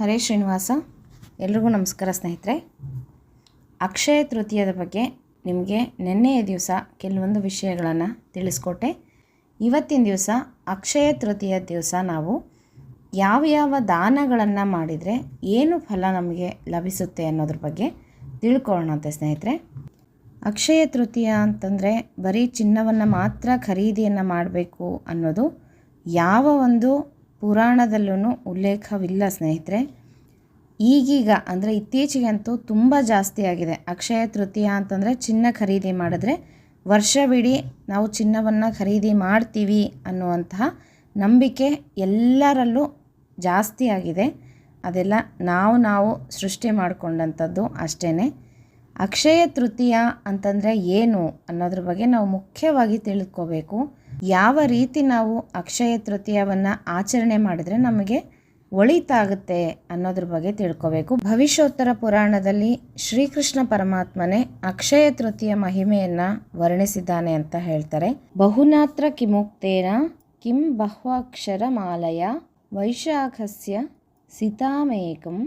ಹರೇ ಶ್ರೀನಿವಾಸ, ಎಲ್ರಿಗೂ ನಮಸ್ಕಾರ ಸ್ನೇಹಿತರೆ. ಅಕ್ಷಯ ತೃತೀಯದ ಬಗ್ಗೆ ನಿಮಗೆ ನಿನ್ನೆಯ ದಿವಸ ಕೆಲವೊಂದು ವಿಷಯಗಳನ್ನು ತಿಳಿಸ್ಕೊಟ್ಟೆ. ಇವತ್ತಿನ ದಿವಸ, ಅಕ್ಷಯ ತೃತೀಯ ದಿವಸ ನಾವು ಯಾವ ಯಾವ ದಾನಗಳನ್ನು ಮಾಡಿದರೆ ಏನು ಫಲ ನಮಗೆ ಲಭಿಸುತ್ತೆ ಅನ್ನೋದ್ರ ಬಗ್ಗೆ ತಿಳ್ಕೊಳ್ಳೋಣಂತೆ ಸ್ನೇಹಿತರೆ. ಅಕ್ಷಯ ತೃತೀಯ ಅಂತಂದರೆ ಬರೀ ಚಿನ್ನವನ್ನು ಮಾತ್ರ ಖರೀದಿಯನ್ನು ಮಾಡಬೇಕು ಅನ್ನೋದು ಯಾವ ಒಂದು ಪುರಾಣದಲ್ಲೂ ಉಲ್ಲೇಖವಿಲ್ಲ ಸ್ನೇಹಿತರೆ. ಈಗೀಗ ಅಂದರೆ ಇತ್ತೀಚೆಗಂತೂ ತುಂಬ ಜಾಸ್ತಿ ಆಗಿದೆ. ಅಕ್ಷಯ ತೃತೀಯ ಅಂತಂದರೆ ಚಿನ್ನ ಖರೀದಿ ಮಾಡಿದ್ರೆ ವರ್ಷವಿಡೀ ನಾವು ಚಿನ್ನವನ್ನು ಖರೀದಿ ಮಾಡ್ತೀವಿ ಅನ್ನುವಂತಹ ನಂಬಿಕೆ ಎಲ್ಲರಲ್ಲೂ ಜಾಸ್ತಿ ಆಗಿದೆ. ಅದೆಲ್ಲ ನಾವು ನಾವು ಸೃಷ್ಟಿ ಮಾಡಿಕೊಂಡಂಥದ್ದು ಅಷ್ಟೇ ಅಕ್ಷಯ ತೃತೀಯ ಅಂತಂದರೆ ಏನು ಅನ್ನೋದ್ರ ಬಗ್ಗೆ ನಾವು ಮುಖ್ಯವಾಗಿ ತಿಳ್ಕೋಬೇಕು. ಯಾವ ರೀತಿ ನಾವು ಅಕ್ಷಯ ತೃತೀಯವನ್ನು ಆಚರಣೆ ಮಾಡಿದರೆ ನಮಗೆ ಒಳಿತಾಗುತ್ತೆ ಅನ್ನೋದ್ರ ಬಗ್ಗೆ ತಿಳ್ಕೋಬೇಕು. ಭವಿಷ್ಯೋತ್ತರ ಪುರಾಣದಲ್ಲಿ ಶ್ರೀಕೃಷ್ಣ ಪರಮಾತ್ಮನೇ ಅಕ್ಷಯ ತೃತೀಯ ಮಹಿಮೆಯನ್ನು ವರ್ಣಿಸಿದ್ದಾನೆ ಅಂತ ಹೇಳ್ತಾರೆ. ಬಹುನಾತ್ರ ಕಿಮುಕ್ತೇನ ಕಿಂ ಬಹ್ವಾಕ್ಷರ ಮಾಲಯ ವೈಶಾಖಸ್ಯ ಸಿತಾಮೇಕಂ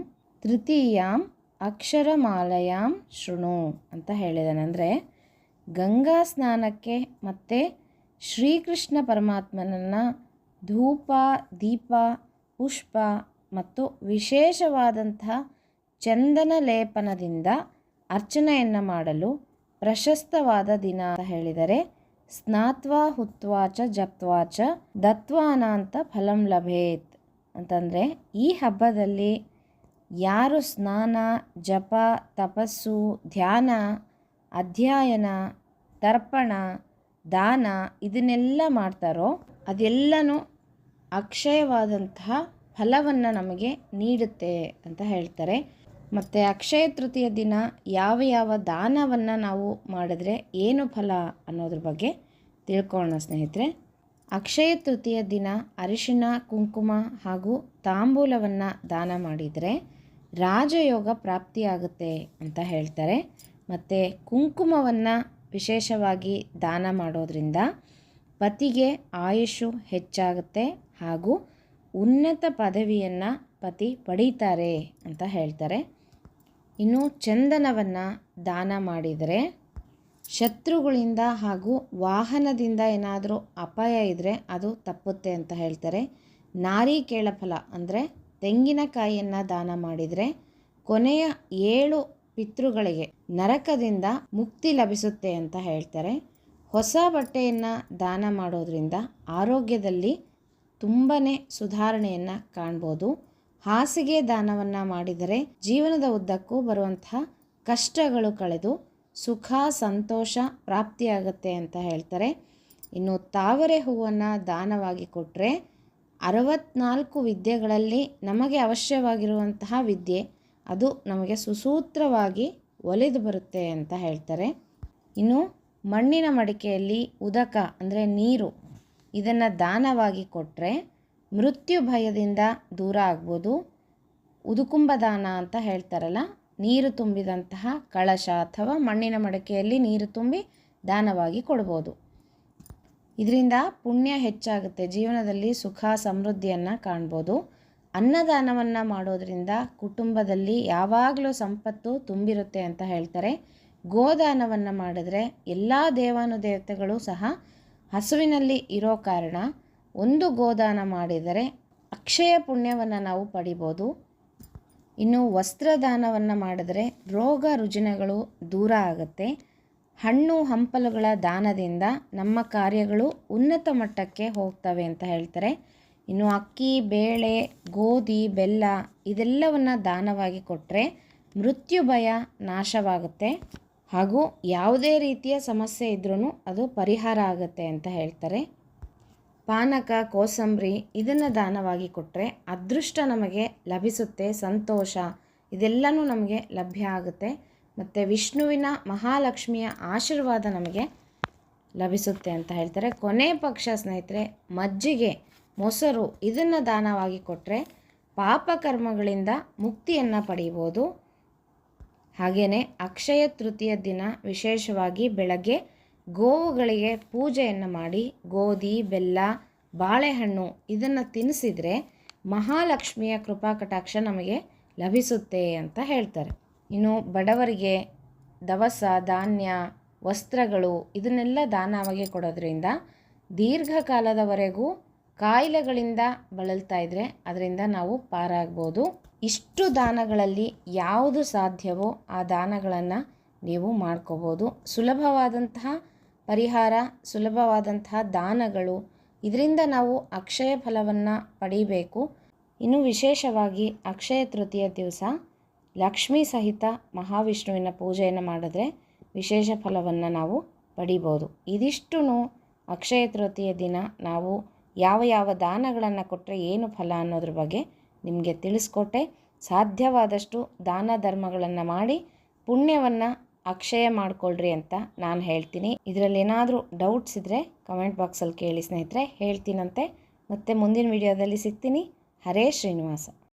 ತೃತೀಯಾಂ ಅಕ್ಷರಮಾಲಯಾಂ ಶೃಣು ಅಂತ ಹೇಳಿದಾನೆ. ಅಂದರೆ ಗಂಗಾ ಸ್ನಾನಕ್ಕೆ ಮತ್ತು ಶ್ರೀಕೃಷ್ಣ ಪರಮಾತ್ಮನನ್ನು ಧೂಪ, ದೀಪ, ಪುಷ್ಪ ಮತ್ತು ವಿಶೇಷವಾದಂತಹ ಚಂದನ ಲೇಪನದಿಂದ ಅರ್ಚನೆಯನ್ನು ಮಾಡಲು ಪ್ರಶಸ್ತವಾದ ದಿನ ಅಂತ ಹೇಳಿದರೆ ಸ್ನಾತ್ವಾ ಹುತ್ವಾಚ ಜಪ್ತ್ವಾಚ ದತ್ವಾನಾಂತ ಫಲಂ ಲಭೇತ್ ಅಂತಂದರೆ ಈ ಹಬ್ಬದಲ್ಲಿ ಯಾರು ಸ್ನಾನ, ಜಪ, ತಪಸ್ಸು, ಧ್ಯಾನ, ಅಧ್ಯಯನ, ತರ್ಪಣ ದಾನ ಇದನ್ನೆಲ್ಲ ಮಾಡ್ತಾರೋ ಅದೆಲ್ಲನೂ ಅಕ್ಷಯವಾದಂತಹ ಫಲವನ್ನು ನಮಗೆ ನೀಡುತ್ತೆ ಅಂತ ಹೇಳ್ತಾರೆ. ಮತ್ತು ಅಕ್ಷಯ ತೃತೀಯ ದಿನ ಯಾವ ಯಾವ ದಾನವನ್ನು ನಾವು ಮಾಡಿದ್ರೆ ಏನು ಫಲ ಅನ್ನೋದ್ರ ಬಗ್ಗೆ ತಿಳ್ಕೊಳ್ಳೋಣ ಸ್ನೇಹಿತರೆ. ಅಕ್ಷಯ ತೃತೀಯ ದಿನ ಅರಿಶಿಣ, ಕುಂಕುಮ ಹಾಗೂ ತಾಂಬೂಲವನ್ನು ದಾನ ಮಾಡಿದರೆ ರಾಜಯೋಗ ಪ್ರಾಪ್ತಿಯಾಗುತ್ತೆ ಅಂತ ಹೇಳ್ತಾರೆ. ಮತ್ತು ಕುಂಕುಮವನ್ನು ವಿಶೇಷವಾಗಿ ದಾನ ಮಾಡೋದರಿಂದ ಪತಿಗೆ ಆಯುಷು ಹೆಚ್ಚಾಗುತ್ತೆ ಹಾಗೂ ಉನ್ನತ ಪದವಿಯನ್ನು ಪತಿ ಪಡೀತಾರೆ ಅಂತ ಹೇಳ್ತಾರೆ. ಇನ್ನು ಚಂದನವನ್ನು ದಾನ ಮಾಡಿದರೆ ಶತ್ರುಗಳಿಂದ ಹಾಗೂ ವಾಹನದಿಂದ ಏನಾದರೂ ಅಪಾಯ ಇದ್ದರೆ ಅದು ತಪ್ಪುತ್ತೆ ಅಂತ ಹೇಳ್ತಾರೆ. ನಾರಿ ಕೇಳಫಲ ಅಂದರೆ ತೆಂಗಿನಕಾಯಿಯನ್ನು ದಾನ ಮಾಡಿದರೆ ಕೊನೆಯ ಏಳು ಪಿತೃಗಳಿಗೆ ನರಕದಿಂದ ಮುಕ್ತಿ ಲಭಿಸುತ್ತೆ ಅಂತ ಹೇಳ್ತಾರೆ. ಹೊಸ ಬಟ್ಟೆಯನ್ನು ದಾನ ಮಾಡೋದ್ರಿಂದ ಆರೋಗ್ಯದಲ್ಲಿ ತುಂಬಾ ಸುಧಾರಣೆಯನ್ನು ಕಾಣ್ಬೋದು. ಹಾಸಿಗೆ ದಾನವನ್ನು ಮಾಡಿದರೆ ಜೀವನದ ಉದ್ದಕ್ಕೂ ಬರುವಂತಹ ಕಷ್ಟಗಳು ಕಳೆದು ಸುಖ, ಸಂತೋಷ ಪ್ರಾಪ್ತಿಯಾಗುತ್ತೆ ಅಂತ ಹೇಳ್ತಾರೆ. ಇನ್ನು ತಾವರೆ ಹೂವನ್ನು ದಾನವಾಗಿ ಕೊಟ್ಟರೆ ಅರವತ್ನಾಲ್ಕು ವಿದ್ಯೆಗಳಲ್ಲಿ ನಮಗೆ ಅವಶ್ಯವಾಗಿರುವಂತಹ ವಿದ್ಯೆ ಅದು ನಮಗೆ ಸುಸೂತ್ರವಾಗಿ ಒಲಿದು ಬರುತ್ತೆ ಅಂತ ಹೇಳ್ತಾರೆ. ಇನ್ನು ಮಣ್ಣಿನ ಮಡಿಕೆಯಲ್ಲಿ ಉದಕ ಅಂದರೆ ನೀರು, ಇದನ್ನು ದಾನವಾಗಿ ಕೊಟ್ಟರೆ ಮೃತ್ಯು ಭಯದಿಂದ ದೂರ ಆಗ್ಬೋದು. ಉದುಕುಂಬ ದಾನ ಅಂತ ಹೇಳ್ತಾರಲ್ಲ, ನೀರು ತುಂಬಿದಂತಹ ಕಳಶ ಅಥವಾ ಮಣ್ಣಿನ ಮಡಕೆಯಲ್ಲಿ ನೀರು ತುಂಬಿ ದಾನವಾಗಿ ಕೊಡ್ಬೋದು. ಇದರಿಂದ ಪುಣ್ಯ ಹೆಚ್ಚಾಗುತ್ತೆ, ಜೀವನದಲ್ಲಿ ಸುಖ ಸಮೃದ್ಧಿಯನ್ನು ಕಾಣ್ಬೋದು. ಅನ್ನದಾನವನ್ನು ಮಾಡೋದರಿಂದ ಕುಟುಂಬದಲ್ಲಿ ಯಾವಾಗಲೂ ಸಂಪತ್ತು ತುಂಬಿರುತ್ತೆ ಅಂತ ಹೇಳ್ತಾರೆ. ಗೋದಾನವನ್ನು ಮಾಡಿದ್ರೆ ಎಲ್ಲ ದೇವಾನುದೇವತೆಗಳು ಸಹ ಹಸುವಿನಲ್ಲಿ ಇರೋ ಕಾರಣ ಒಂದು ಗೋದಾನ ಮಾಡಿದರೆ ಅಕ್ಷಯ ಪುಣ್ಯವನ್ನು ನಾವು ಪಡಿಬೋದು. ಇನ್ನು ವಸ್ತ್ರದಾನವನ್ನು ಮಾಡಿದರೆ ರೋಗ ರುಜಿನಗಳು ದೂರ ಆಗುತ್ತೆ. ಹಣ್ಣು ಹಂಪಲುಗಳ ದಾನದಿಂದ ನಮ್ಮ ಕಾರ್ಯಗಳು ಉನ್ನತ ಮಟ್ಟಕ್ಕೆ ಹೋಗ್ತವೆ ಅಂತ ಹೇಳ್ತಾರೆ. ಇನ್ನು ಅಕ್ಕಿ, ಬೇಳೆ, ಗೋಧಿ, ಬೆಲ್ಲ ಇದೆಲ್ಲವನ್ನು ದಾನವಾಗಿ ಕೊಟ್ಟರೆ ಮೃತ್ಯು ಭಯ ನಾಶವಾಗುತ್ತೆ. ಹಾಗೂ ಯಾವುದೇ ರೀತಿಯ ಸಮಸ್ಯೆ ಇದ್ರೂ ಅದು ಪರಿಹಾರ ಆಗುತ್ತೆ ಅಂತ ಹೇಳ್ತಾರೆ. ಪಾನಕ, ಕೋಸಂಬರಿ ಇದನ್ನು ದಾನವಾಗಿ ಕೊಟ್ಟರೆ ಅದೃಷ್ಟ ನಮಗೆ ಲಭಿಸುತ್ತೆ, ಸಂತೋಷ ಇದೆಲ್ಲನೂ ನಮಗೆ ಲಭ್ಯ ಆಗುತ್ತೆ. ಮತ್ತು ವಿಷ್ಣುವಿನ ಮಹಾಲಕ್ಷ್ಮಿಯ ಆಶೀರ್ವಾದ ನಮಗೆ ಲಭಿಸುತ್ತೆ ಅಂತ ಹೇಳ್ತಾರೆ. ಕೊನೆ ಪಕ್ಷ ಸ್ನೇಹಿತರೆ, ಮಜ್ಜಿಗೆ. ಮೊಸರು ಇದನ್ನು ದಾನವಾಗಿ ಕೊಟ್ಟರೆ ಪಾಪಕರ್ಮಗಳಿಂದ ಮುಕ್ತಿಯನ್ನು ಪಡೆಯಬಹುದು ಹಾಗೆಯೇ ಅಕ್ಷಯ ತೃತೀಯ ದಿನ ವಿಶೇಷವಾಗಿ ಬೆಳಗ್ಗೆ ಗೋವುಗಳಿಗೆ ಪೂಜೆಯನ್ನು ಮಾಡಿ ಗೋಧಿ, ಬೆಲ್ಲ, ಬಾಳೆಹಣ್ಣು ಇದನ್ನು ತಿನ್ನಿಸಿದರೆ ಮಹಾಲಕ್ಷ್ಮಿಯ ಕೃಪಾ ಕಟಾಕ್ಷ ನಮಗೆ ಲಭಿಸುತ್ತೆ ಅಂತ ಹೇಳ್ತಾರೆ. ಇನ್ನು ಬಡವರಿಗೆ ದವಸ, ಧಾನ್ಯ, ವಸ್ತ್ರಗಳು ಇದನ್ನೆಲ್ಲ ದಾನವಾಗಿ ಕೊಡೋದ್ರಿಂದ ದೀರ್ಘಕಾಲದವರೆಗೂ ಕಾಯಿಲೆಗಳಿಂದ ಬಳಲ್ತಾ ಇದ್ದರೆ ಅದರಿಂದ ನಾವು ಪಾರಾಗ್ಬೋದು. ಇಷ್ಟು ದಾನಗಳಲ್ಲಿ ಯಾವುದು ಸಾಧ್ಯವೋ ಆ ದಾನಗಳನ್ನು ನೀವು ಮಾಡ್ಕೋಬೋದು. ಸುಲಭವಾದಂತಹ ಪರಿಹಾರ, ಸುಲಭವಾದಂತಹ ದಾನಗಳು, ಇದರಿಂದ ನಾವು ಅಕ್ಷಯ ಫಲವನ್ನು ಪಡಿಬೇಕು. ಇನ್ನು ವಿಶೇಷವಾಗಿ ಅಕ್ಷಯ ತೃತೀಯ ದಿವಸ ಲಕ್ಷ್ಮೀ ಸಹಿತ ಮಹಾವಿಷ್ಣುವಿನ ಪೂಜೆಯನ್ನು ಮಾಡಿದ್ರೆ ವಿಶೇಷ ಫಲವನ್ನು ನಾವು ಪಡಿಬೋದು. ಇದಿಷ್ಟು ಅಕ್ಷಯ ತೃತೀಯ ದಿನ ನಾವು ಯಾವ ಯಾವ ದಾನಗಳನ್ನು ಕೊಟ್ಟರೆ ಏನು ಫಲ ಅನ್ನೋದ್ರ ಬಗ್ಗೆ ನಿಮಗೆ ತಿಳಿಸ್ಕೊಟ್ಟೆ. ಸಾಧ್ಯವಾದಷ್ಟು ದಾನ ಧರ್ಮಗಳನ್ನು ಮಾಡಿ ಪುಣ್ಯವನ್ನು ಅಕ್ಷಯ ಮಾಡಿಕೊಳ್ಳ್ರಿ ಅಂತ ನಾನು ಹೇಳ್ತೀನಿ. ಇದರಲ್ಲಿ ಏನಾದರೂ ಡೌಟ್ಸ್ ಇದ್ದರೆ ಕಮೆಂಟ್ ಬಾಕ್ಸಲ್ಲಿ ಕೇಳಿ ಸ್ನೇಹಿತರೆ, ಹೇಳ್ತೀನಂತೆ. ಮತ್ತು ಮುಂದಿನ ವಿಡಿಯೋದಲ್ಲಿ ಸಿಗ್ತೀನಿ. ಹರೇ ಶ್ರೀನಿವಾಸ.